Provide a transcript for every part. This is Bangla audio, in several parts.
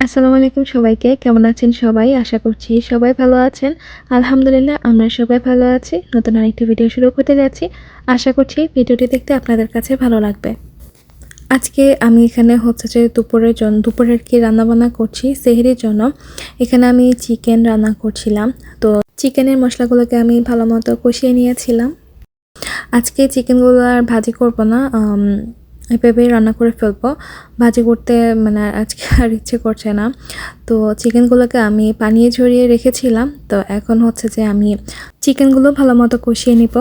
আসসালামু আলাইকুম সবাইকে, কেমন আছেন সবাই? আশা করছি সবাই ভালো আছেন। আলহামদুলিল্লাহ, আমরা সবাই ভালো আছি। নতুন আরেকটি ভিডিও শুরু করতে যাচ্ছি। আশা করছি ভিডিওটি দেখতে আপনাদের কাছে ভালো লাগবে। আজকে আমি এখানে হচ্ছে যে দুপুরের জন্য দুপুরের কি রান্নাবান্না করছি, সেহেরির জন্য। এখানে আমি চিকেন রান্না করছিলাম। তো চিকেনের মশলাগুলোকে আমি ভালো মতো কষিয়ে নিয়েছিলাম। আজকে চিকেনগুলো আর ভাজি করব না। আম, এভাবে রান্না করে ফেলব। ভাজি করতে মানে আজকে আর ইচ্ছে করছে না। তো চিকেনগুলোকে আমি পানিয়ে ঝরিয়ে রেখেছিলাম। তো এখন হচ্ছে যে আমি চিকেনগুলো ভালো মতো কষিয়ে নিব।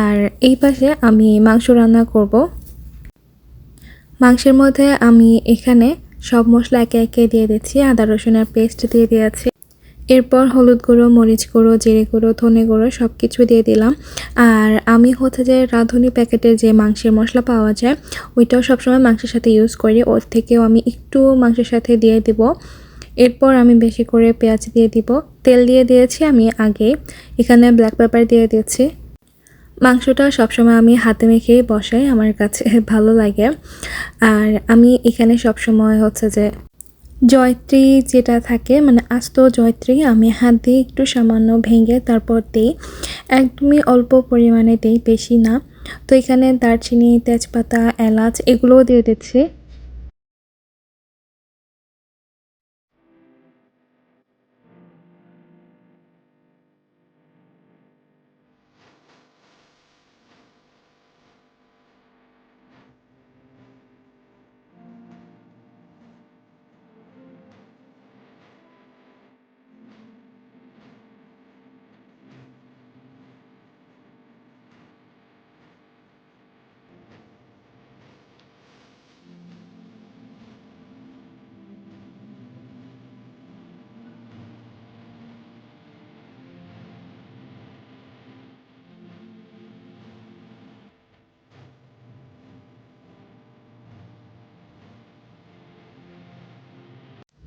আর এই পাশে আমি মাংস রান্না করব। মাংসের মধ্যে আমি এখানে সব মশলা একে একে দিয়ে দিচ্ছি। আদা রসুনের পেস্ট দিয়ে দিয়েছি। এরপর হলুদ গুঁড়ো, মরিচ গুঁড়ো, জিরে গুঁড়ো, ধনে গুঁড়ো সব কিছু দিয়ে দিলাম। আর আমি হচ্ছে যে রাঁধুনি প্যাকেটের যে মাংসের মশলা পাওয়া যায়, ওইটাও সবসময় মাংসের সাথে ইউজ করি। ওর থেকেও আমি একটু মাংসের সাথে দিয়ে দিব। এরপর আমি বেশি করে পেঁয়াজ দিয়ে দিব। তেল দিয়ে দিয়েছি আমি আগে। এখানে ব্ল্যাক পেপার দিয়ে দিয়েছি। মাংসটা সবসময় আমি হাতে মেখেই বসাই, আমার কাছে ভালো লাগে। আর আমি এখানে সবসময় হচ্ছে যে জয়ত্রী যেটা থাকে মানে আস্ত জয়ত্রী, আমি হাত দিয়ে একটু সামান্য ভেঙে তারপর দিই। একদমই অল্প পরিমাণে দিই, বেশি না। তো এখানে দারচিনি, তেজপাতা, এলাচ এগুলোও দিয়ে দিচ্ছি।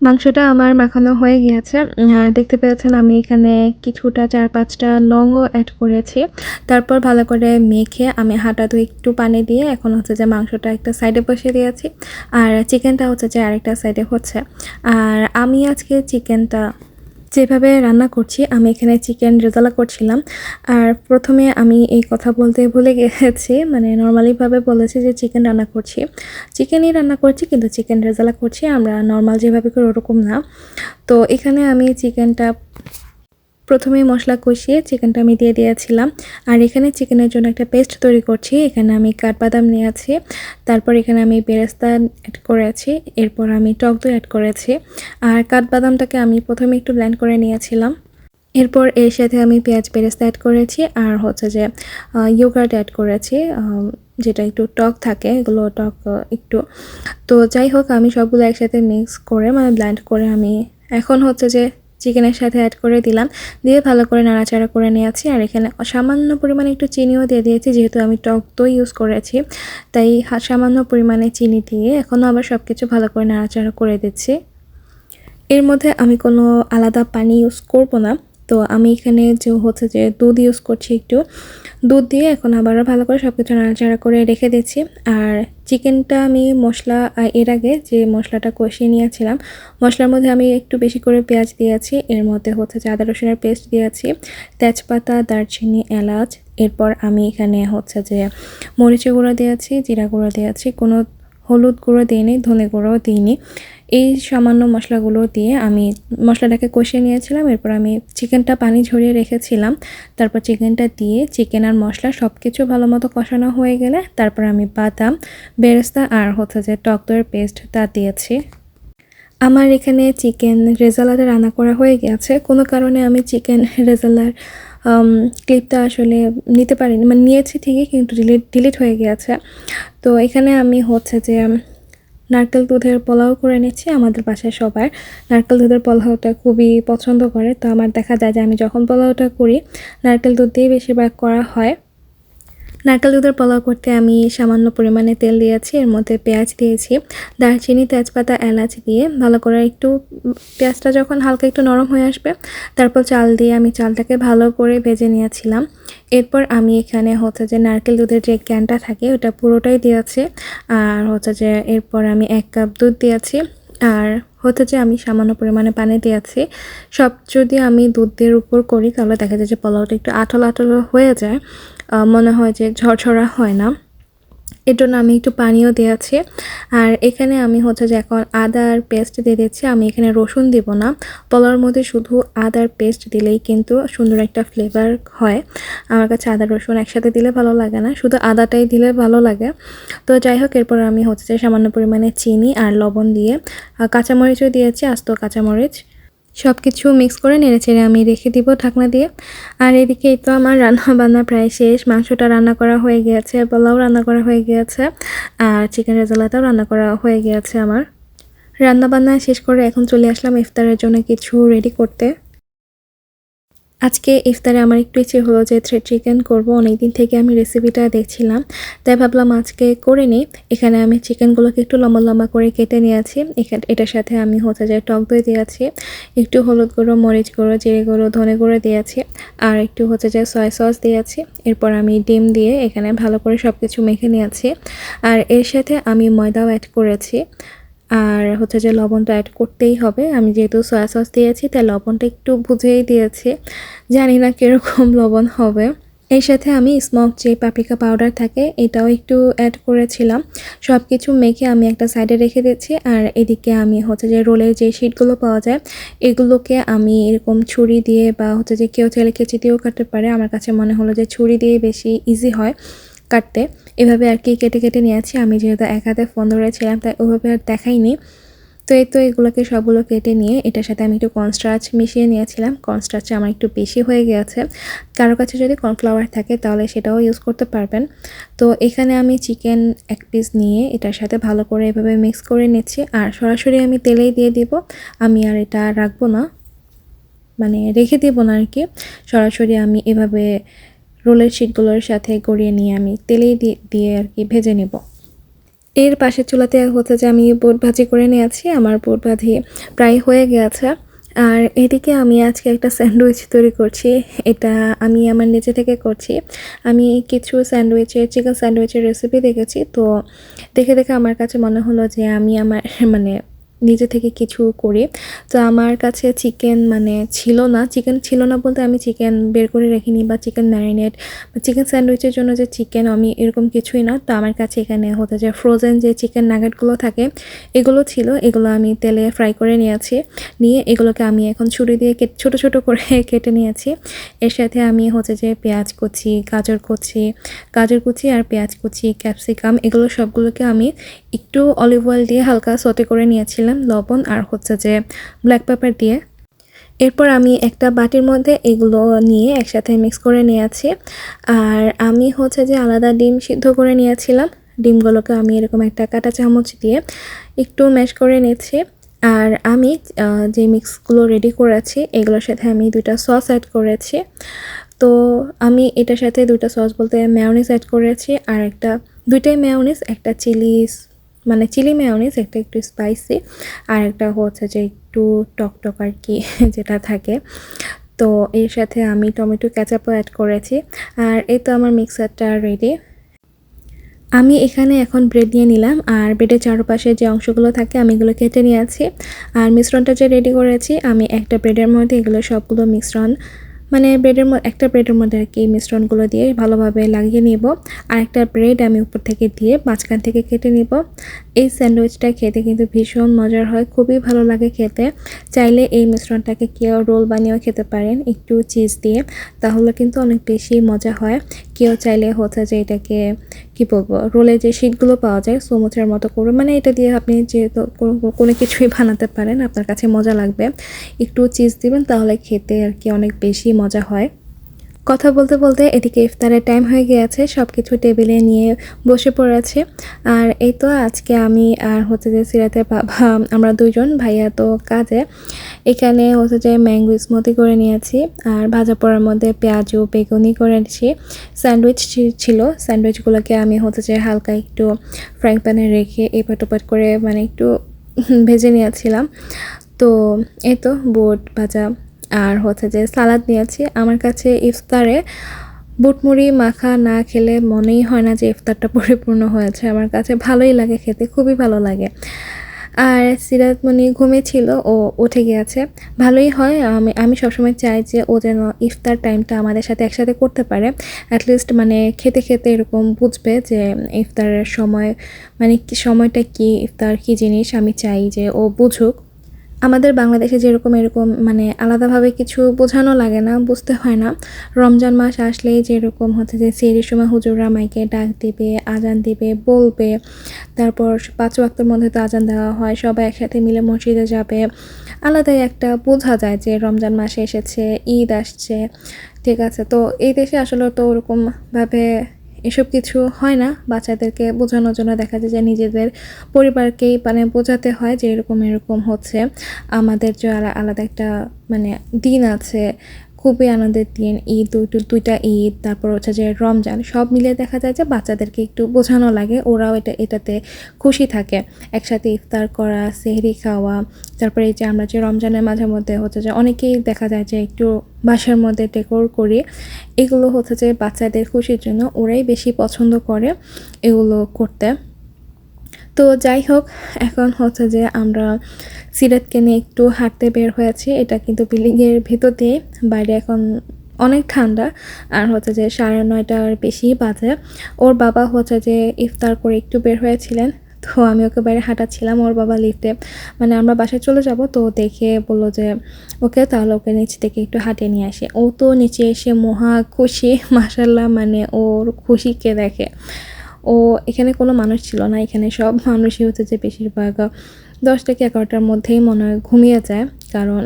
মাংসটা আমার মাখানো হয়ে গিয়েছে। দেখতে পেয়েছেন আমি এখানে কিছুটা চার পাঁচটা লংও অ্যাড করেছি। তারপর ভালো করে মেখে আমি হাঁটা ধুয়ে একটু পানি দিয়ে এখন হচ্ছে যে মাংসটা একটা সাইডে বসিয়ে দিয়েছি। আর চিকেনটা হচ্ছে যে আরেকটা সাইডে হচ্ছে। আর আমি আজকে চিকেনটা যেভাবে রান্না করছি, আমি এখানে চিকেন রেজালা করছিলাম। আর প্রথমে আমি এই কথা বলতে ভুলে গেছি মানে নর্মালিভাবে বলেছি যে চিকেন রান্না করছি। চিকেনই রান্না করছি, কিন্তু চিকেন রেজালা করছি, আমরা নর্মাল যেভাবে করি ওরকম না। তো এখানে আমি চিকেনটা প্রথমে মশলা কষিয়ে চিকেনটা আমি দিয়ে দিয়েছিলাম। আর এখানে চিকেনের জন্য একটা পেস্ট তৈরি করছি। এখানে আমি কাঠবাদাম নিয়েছি। তারপর এখানে আমি বেরেস্তা অ্যাড করেছি। এরপর আমি টক দই অ্যাড করেছি। আর কাঠবাদামটাকে আমি প্রথমে একটু ব্ল্যান্ড করে নিয়েছিলাম। এরপর এর সাথে আমি পেঁয়াজ বেরেস্তা অ্যাড করেছি। আর হচ্ছে যে ইয়োগার্ট অ্যাড করেছি। যেটা একটু টক থাকে, এগুলো টক একটু। তো যাই হোক, আমি সবগুলো একসাথে মিক্স করে মানে ব্ল্যান্ড করে আমি এখন হচ্ছে যে চিকেনের সাথে অ্যাড করে দিলাম। দিয়ে ভালো করে নাড়াচাড়া করে নিয়েছি। আর এখানে সামান্য পরিমাণে একটু চিনিও দিয়ে দিয়েছি, যেহেতু আমি টক দই ইউজ করেছি। তাই সামান্য পরিমাণে চিনি দিয়ে এখনও আবার সব কিছু ভালো করে নাড়াচাড়া করে দিচ্ছি। এর মধ্যে আমি কোনো আলাদা পানি ইউজ করব না। তো আমি এখানে যে, হচ্ছে যে, দুধ ইউজ করছি একটু। দুধ দিয়ে এখন আবারও ভালো করে সব কিছু নাড়াচাড়া করে রেখে দিচ্ছি। আর চিকেনটা আমি মশলা এর আগে যে মশলাটা কষিয়ে নিয়েছিলাম, মশলার মধ্যে আমি একটু বেশি করে পেঁয়াজ দিয়েছি। এর মধ্যে হচ্ছে যে আদা রসুনের পেস্ট দিয়েছি, তেজপাতা, দারচিনি, এলাচ, এরপর আমি এখানে হচ্ছে যে মরিচের গুঁড়ো দিয়েছি, জিরা গুঁড়ো দিয়েছি, কোনো হলুদ গুঁড়ো দিইনি, ধনে গুঁড়োও দিইনি। এই সামান্য মশলাগুলো দিয়ে আমি মশলাটাকে কষিয়ে নিয়েছিলাম, এরপর আমি চিকেনটা পানি ঝরিয়ে রেখেছিলাম। তারপর চিকেনটা দিয়ে চিকেন আর মশলা সব কিছু ভালো মতো কষানো হয়ে গেলে তারপর আমি বাদাম, বেরেস্তা আর হচ্ছে যে টক দইয়ের পেস্ট তা দিয়েছি। আমার এখানে চিকেন রেজালাতে রান্না করা হয়ে গেছে। কোনো কারণে আমি চিকেন রেজালার ক্লিপটা আসলে নিতে পারিনি মানে নিয়েছি ঠিকই কিন্তু ডিলিট ডিলিট হয়ে গিয়েছে তো এখানে আমি হচ্ছে যে নারকেল দুধের পোলাও করে নিচ্ছি, আমাদের বাসায় সবার। নারকেল দুধের পোলাওটা খুবই পছন্দ করে, তো আমার দেখা যায় যে আমি যখন পোলাওটা করি, নারকেল দুধ দিয়ে বেশিরভাগ করা হয়। নারকেল দুধের পোলাও করতে আমি সামান্য পরিমাণে তেল দিয়েছি, এর মধ্যে পেঁয়াজ দিয়েছি, দারচিনি, তেজপাতা, এলাচ দিয়ে ভালো করে একটু, পেঁয়াজটা যখন হালকা একটু নরম হয়ে আসবে, তারপর চাল দিয়ে আমি চালটাকে ভালো করে ভেজে নিয়েছিলাম। এরপর আমি এখানে হচ্ছে যে নারকেল দুধের যে ক্যানটা থাকে, ওটা পুরোটাই দিয়েছি, আর হচ্ছে যে এরপর আমি এক কাপ দুধ দিয়েছি, আর হতে যে আমি সামান্য পরিমাণে পানি দিয়েছি। সব যদি আমি দুধের উপর করি, তাহলে দেখা যায় যে পোলাওটা একটু আঠল আঠল হয়ে যায় মনে হয় যে ঝরঝরা হয় না। এর জন্য আমি একটু পানিও দিয়েছি আর এখানে আমি হচ্ছে যে এখন আদার পেস্ট দিয়ে দিচ্ছি। আমি এখানে রসুন দিব না। পোলাওর মধ্যে শুধু আদার পেস্ট দিলেই কিন্তু সুন্দর একটা ফ্লেভার হয়। আমার কাছে আদা, রসুন একসাথে দিলে ভালো লাগে না। শুধু আদাটাই দিলে ভালো লাগে। তো যাই হোক, এরপর আমি হচ্ছে যে সামান্য পরিমাণে চিনি আর লবণ দিয়ে কাঁচামরিচও দিয়েছি, আস্ত কাঁচামরিচ। সব কিছু মিক্স করে নেড়ে চেড়ে আমি রেখে দিব ঢাকনা দিয়ে। আর এদিকে এই তো আমার রান্না বান্না প্রায় শেষ। মাংসটা রান্না করা হয়ে গিয়েছে, পোলাও রান্না করা হয়ে গিয়েছে, আর চিকেন রেজালাটাও রান্না করা হয়ে গিয়েছে আমার। রান্নাবান্না শেষ করে এখন চলে আসলাম ইফতারের জন্য কিছু রেডি করতে। আজকে ইফতারে আমার একটু ইচ্ছে হলো যে থ্রেড চিকেন করব। অনেকদিন থেকে আমি রেসিপিটা দেখছিলাম, তাই ভাবলাম আজকে করে নিই। এখানে আমি চিকেনগুলোকে একটু লম্বা লম্বা করে কেটে নিয়েছি। এখানে, এটার সাথে আমি হচ্ছে যে টক দই দিয়েছি, একটু হলুদ গুঁড়ো, মরিচ গুঁড়ো, জিরে গুঁড়ো, ধনে গুঁড়ো দিয়েছি, আর একটু হচ্ছে যে সয়া সস দিয়েছি। এরপর আমি ডিম দিয়ে এখানে ভালো করে সব কিছু মেখে নিয়েছি। আর এর সাথে আমি ময়দাও অ্যাড করেছি। আর হচ্ছে যে লবণটা অ্যাড করতেই হবে। আমি যেহেতু সয়া সস দিয়েছি, তাই লবণটা একটু বুঝেই দিয়েছি। জানি না কীরকম লবণ হবে। এর সাথে আমি স্মক যে পাপরিকা পাউডার থাকে, এটাও একটু অ্যাড করেছিলাম। সব কিছু মেখে আমি একটা সাইডে রেখে দিচ্ছি। আর এদিকে আমি হচ্ছে যে রোলের যে শিটগুলো পাওয়া যায়, এগুলোকে আমি এরকম ছুরি দিয়ে বা হচ্ছে যে কেউ চাইলে কেচি দিয়েও কাটতে পারে। আমার কাছে মনে হলো যে ছুরি দিয়ে বেশি ইজি হয়। কাটতে। এভাবে আর কি কেটে কেটে নিয়েছি আমি যেহেতু এক হাতে ফোন ধরেছিলাম তাই ওভাবে আর দেখাইনি। তো এই তো এগুলোকে সবগুলো কেটে নিয়ে এটার সাথে আমি একটু কনস্ট্রাচ মিশিয়ে নিয়েছিলাম। কর্নস্টার্চ আমার একটু বেশি হয়ে গেছে কারও কাছে যদি কর্নফ্লাওয়ার থাকে, তাহলে সেটাও ইউজ করতে পারবেন। তো এখানে আমি চিকেন এক পিস নিয়ে এটার সাথে ভালো করে এভাবে মিক্স করে নিচ্ছি। আর সরাসরি আমি তেলেই দিয়ে দিব। আমি আর এটা রাখব না। মানে রেখে দিব না আর কি। সরাসরি আমি এভাবে রোলের শিটগুলোর সাথে গড়িয়ে নিয়ে আমি তেলেই দিয়ে আর কি ভেজে নেব। এর পাশের চুলাতে হচ্ছে যে আমি বুট ভাজি করে নিয়েছি, আমার বোট ভাজি প্রায় হয়ে গেছে। আর এদিকে আমি আজকে একটা স্যান্ডউইচ তৈরি করছি, এটা আমি আমার নিজে থেকে করছি। আমি কিছু স্যান্ডউইচের, চিকেন স্যান্ডউইচের রেসিপি দেখেছি, তো দেখে দেখে আমার কাছে মনে হলো যে আমি আমার মানে নিজে থেকে কিছু করি। তো আমার কাছে চিকেন মানে ছিল না। চিকেন ছিল না বলতে আমি চিকেন বের করে রেখিনি বা চিকেন ম্যারিনেট বা চিকেন স্যান্ডউইচের জন্য যে চিকেন আমি এরকম কিছুই না। তো আমার কাছে এখানে হতে যায় ফ্রোজেন যে চিকেন নাগেটগুলো থাকে, এগুলো ছিল। এগুলো আমি তেলে ফ্রাই করে নিয়েছি। নিয়ে এগুলোকে আমি এখন ছুরি দিয়ে ছোটো ছোটো করে কেটে নিয়েছি। এর সাথে আমি হচ্ছে যে পেঁয়াজ কুচি, গাজর কুচি গাজর কুচি আর পেঁয়াজ কুচি, ক্যাপসিকাম এগুলো সবগুলোকে আমি একটু অলিভ অয়েল দিয়ে হালকা সতে করে নিয়েছিলাম। লবণ আর হচ্ছে যে ব্ল্যাক পেপার দিয়ে। এরপর আমি একটা বাটির মধ্যে এগুলো নিয়ে একসাথে মিক্স করে নিয়েছি। আর আমি হচ্ছে যে আলাদা ডিম সিদ্ধ করে নিয়েছিলাম। ডিমগুলোকে আমি এরকম একটা কাঁটা চামচ দিয়ে একটু ম্যাশ করে নিচ্ছি। আর আমি যে মিক্সগুলো রেডি করেছি, এগুলোর সাথে আমি দুইটা সস অ্যাড করেছি। তো আমি এটার সাথে দুইটা সস বলতে ম্যায়োনিজ অ্যাড করেছি। আর একটা, দুইটাই ম্যায়োনিজ একটা চিলি মানে চিলি ম্যায়োনিজ একটা একটু স্পাইসি আর একটা হচ্ছে যে একটু টক টক আর কি, যেটা থাকে। তো এর সাথে আমি টমেটো ক্যাচাপও অ্যাড করেছি আর এই তো আমার মিক্সারটা রেডি আমি এখানে এখন ব্রেড নিয়ে নিলাম আর ব্রেডের চারপাশে যে অংশগুলো থাকে আমি এগুলো কেটে নিয়েছি। আর মিশ্রণটা যে রেডি করেছি, আমি একটা ব্রেডের মধ্যে এগুলো সবগুলো মিশ্রণ মানে ব্রেডের মধ্যে একটা ব্রেডের মধ্যে আর কি মিশ্রণগুলো দিয়ে ভালোভাবে লাগিয়ে নিব। আর একটা ব্রেড আমি উপর থেকে দিয়ে মাঝখান থেকে কেটে নিব। এই স্যান্ডউইচটা খেতে কিন্তু ভীষণ মজার হয়, খুবই ভালো লাগে খেতে। চাইলে এই মিশ্রণটাকে কেউ রোল বানিয়েও খেতে পারেন একটু চিজ দিয়ে, তাহলে কিন্তু অনেক বেশি মজা হয়। কেউ চাইলে হচ্ছে যে এটাকে, কি বলব, রোলে যে শিটগুলো পাওয়া যায় সমুদ্রের মতো করে মানে এটা দিয়ে আপনি যেহেতু কোনো কিছুই বানাতে পারেন, আপনার কাছে মজা লাগবে। একটু চিজ দিবেন, তাহলে খেতে আর কি অনেক বেশি মজা হয়। কথা বলতে বলতে এদিকে ইফতারের টাইম হয়ে গিয়েছে সব কিছু টেবিলে নিয়ে বসে পড়েছে। আর এই তো আজকে আমি আর হচ্ছে যে সিরাতের বাবা, আমরা দুজন ভাইয়া তো কাজে। এখানে হচ্ছে যে ম্যাঙ্গো স্মুদি করে নিয়েছি, আর ভাজা পোড়ার মধ্যে পেঁয়াজু, বেগুনি করেছি স্যান্ডউইচ ছিল স্যান্ডউইচগুলোকে আমি হচ্ছে যে হালকা একটু ফ্রাইং প্যানে রেখে এপাট ওপাট করে মানে একটু ভেজে নিয়েছিলাম। তো এই তো বুট, ভাজা আর হচ্ছে যে সালাদ নিয়েছি। আমার কাছে ইফতারে বুটমুড়ি, মাখা না খেলে মনেই হয় না যে ইফতারটা পরিপূর্ণ হয়েছে। আমার কাছে ভালোই লাগে খেতে, খুবই ভালো লাগে। আর সিরাত মানে ঘুমিয়েছিল, ও উঠে গিয়েছে। ভালোই হয়, আমি আমি সবসময় চাই যে ও যেন ইফতার টাইমটা আমাদের সাথে একসাথে করতে পারে। অ্যাটলিস্ট মানে খেতে খেতে এরকম বুঝবে যে ইফতারের সময় মানে সময়টা কি, ইফতার কী জিনিস আমি চাই যে ও বুঝুক। আমাদের বাংলাদেশে যেরকম এরকম মানে আলাদাভাবে কিছু বোঝানো লাগে না, বুঝতে হয় না। রমজান মাস আসলেই যেরকম হচ্ছে যে সেরির সময় হুজুররা মাইকে ডাক দিবে, আজান দিবে, বলবে। তারপর পাঁচ ওয়াক্তের মধ্যে তো আজান দেওয়া হয়, সবাই একসাথে মিলে মসজিদে যাবে। আলাদাই একটা বোঝা যায় যে, রমজান মাসে এসেছে, ঈদ আসছে। ঠিক আছে, তো এই দেশে আসলে তো ওরকমভাবে এসব কিছু হয় না। বাচ্চাদেরকে বোঝানোর জন্য দেখা যায় যে নিজেদের পরিবারকেই মানে বোঝাতে হয় যে এরকম এরকম হচ্ছে। আমাদের যে আলাদা একটা মানে দিন আছে খুবই আনন্দের দিন, ঈদ, দুইটা ঈদ, তারপর হচ্ছে যে রমজান, সব মিলিয়ে দেখা যায় যে বাচ্চাদেরকে একটু বোঝানো লাগে, ওরাও এটা, এটাতে খুশি থাকে। একসাথে ইফতার করা, সেহরি খাওয়া, তারপরে এই যে আমরা যে রমজানের মাঝে মধ্যে হচ্ছে যে অনেকেই দেখা যায় যে একটু বাসার মধ্যে ডেকোর করি, এগুলো হচ্ছে যে বাচ্চাদের খুশির জন্য ওরাই বেশি পছন্দ করে এগুলো করতে। তো যাই হোক, এখন হচ্ছে যে আমরা সিরাতকে নিয়ে একটু হাঁটতে বের হয়েছি। এটা কিন্তু বিল্ডিংয়ের ভিতর দিয়ে, বাইরে এখন অনেক ঠান্ডা। আর হচ্ছে যে সাড়ে নয়টার বেশি বাজে। ওর বাবা হচ্ছে যে ইফতার করে একটু বের হয়েছিলেন। তো আমি ওকে বাইরে হাঁটাচ্ছিলাম ওর বাবা লিফটে। মানে আমরা বাসায় চলে যাব তো দেখে বলল যে ওকে, তাহলে ওকে নিচ থেকে একটু হাঁটিয়ে নিয়ে আসে। ও তো নিচে এসে মহা খুশি মাসাল্লাহ মানে ওর খুশিকে দেখে। ও এখানে কোনো মানুষ ছিল না, এখানে সব মানুষই হচ্ছে যে বেশিরভাগ দশ থেকে এগারোটার মধ্যেই মনে হয় ঘুমিয়ে যায়। কারণ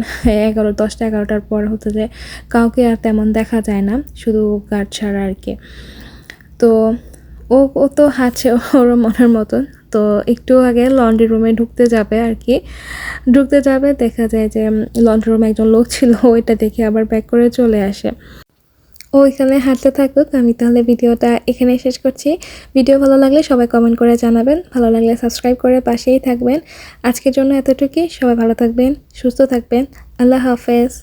এগারো, দশটা, এগারোটার পর হচ্ছে যে কাউকে আর তেমন দেখা যায় না, শুধু গার্ড ছাড়া আর কি। তো ও ও তো হাঁটছে ওর মনের মতন। তো একটু আগে লন্ড্রি রুমে ঢুকতে যাবে আর কি। ঢুকতে যাবে, দেখা যায় যে লন্ড্রি রুমে একজন লোক ছিল ওইটা দেখে আবার ব্যাক করে চলে আসে। ও এখানে হাঁটতে থাকুক। আমি তাহলে ভিডিওটা এখানে শেষ করছি। ভিডিও ভালো লাগলে সবাই কমেন্ট করে জানাবেন। ভালো লাগলে সাবস্ক্রাইব করে পাশেই থাকবেন। আজকের জন্য এতটুকুই। সবাই ভালো থাকবেন, সুস্থ থাকবেন। আল্লাহ হাফেজ।